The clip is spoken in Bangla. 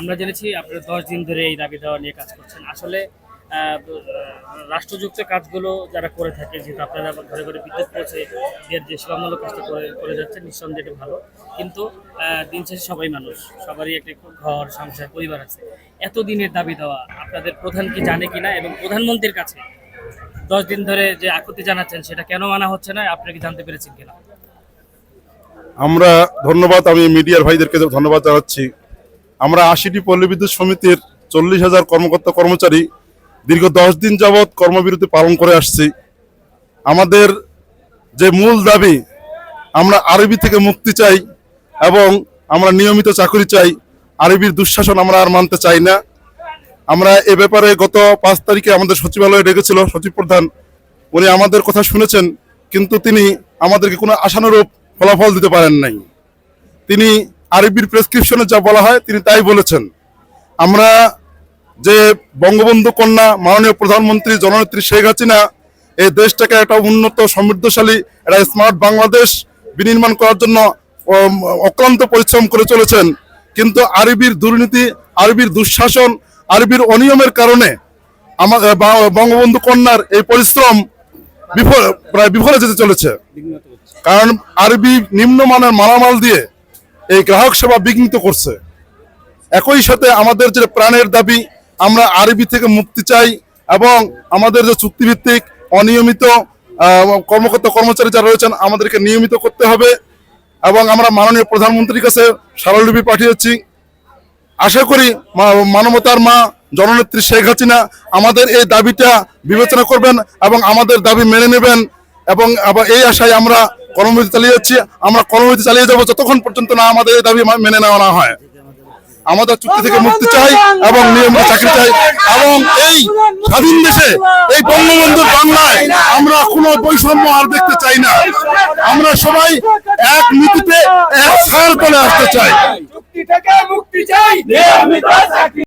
আমরা জেনেছি আপনারা দশ দিন ধরে এই দাবি দেওয়া নিয়ে কাজ করছেন। আসলে রাষ্ট্রযুক্ত কাজগুলো যারা করে থাকে, যেহেতু আপনারা ঘরে ঘরে বিদ্যুৎ পৌঁছে যে সেবামূলক কাজটা করে করে যাচ্ছে নিঃসন্দেহে ভালো। কিন্তু দিন শেষে সবাই মানুষ, সবারই একটা ঘর, সংসার, পরিবার আছে। এত দিনের দাবি দেওয়া, আপনাদের প্রধান কি জানে কিনা? এবং প্রধানমন্ত্রীর কাছে দশ দিন ধরে যে আকুতি জানাচ্ছেন, সেটা কেন মানা হচ্ছে না? আপনি কি জানতে পেরেছেন কিনা? আমরা ধন্যবাদ, আমি মিডিয়ার ভাইদেরকে ধন্যবাদ জানাচ্ছি। আমরা আশিটি পল্লী বিদ্যুৎ সমিতির চল্লিশ হাজার কর্মকর্তা কর্মচারী দীর্ঘ দশ দিন যাবৎ কর্মবিরতি পালন করে আসছি। আমাদের যে মূল দাবি, আমরা আরবি থেকে মুক্তি চাই এবং আমরা নিয়মিত চাকরি চাই, আরবির দুঃশাসন আমরা আর মানতে চাই না। আমরা এ ব্যাপারে গত পাঁচ তারিখে আমাদের সচিবালয়ে ডেকেছিল সচিব প্রধান, উনি আমাদের কথা শুনেছেন, কিন্তু তিনি আমাদেরকে কোনো আশানুরূপ ফলাফল দিতে পারেন নাই। তিনি আরবির প্রেসক্রিপশনে যা বলা হয় তিনি তাই বলেছেন। আমরা যে বঙ্গবন্ধু কন্যা মাননীয় প্রধানমন্ত্রী জননেত্রী শেখ হাসিনা এই দেশটাকে একটা উন্নত, সমৃদ্ধশালী, একটা স্মার্ট বাংলাদেশ বিনির্মাণ করার জন্য অক্লান্ত পরিশ্রম করে চলেছেন। কিন্তু আরবির দুর্নীতি, আরবির দুঃশাসন, আরবির অনিয়মের কারণে আমাদের বঙ্গবন্ধু কন্যার এই পরিশ্রম বিফল প্রায় বিফলে যেতে চলেছে। কারণ আরবি নিম্নমানের মালামাল দিয়ে এই গ্রাহক সেবা বিঘ্নিত করছে। একই সাথে আমাদের যে প্রাণের দাবি, আমরা আরবি থেকে মুক্তি চাই এবং আমাদের যে চুক্তিভিত্তিক, অনিয়মিত কর্মকর্তা কর্মচারী যারা রয়েছেন, আমাদেরকে নিয়মিত করতে হবে এবং আমরা মাননীয় প্রধানমন্ত্রীর কাছে স্মারকলিপি পাঠিয়েছি। আশা করি মানবতার মা, জননেত্রী শেখ হাসিনা আমাদের এই দাবিটা বিবেচনা করবেন এবং আমাদের দাবি মেনে নেবেন এবং এই আশায় আমরা কর্মবিরতি চালিয়ে যাচ্ছি। আমরা কর্মবিরতি চালিয়ে যাব যতক্ষণ পর্যন্ত না আমাদের এই দাবি মেনে নেওয়া না হয়। আমাদের চুক্তি থেকে মুক্তি চাই এবং নিয়মিত চাকরি চাই এবং এই স্বাধীন দেশে, এই বঙ্গবন্ধুর বাংলায় আমরা কোনো বৈষম্য আর দেখতে চাই না। আমরা সবাই এক নীতিতে, এক ছায়ার তলে আসতে চাই। মুক্তি চাই।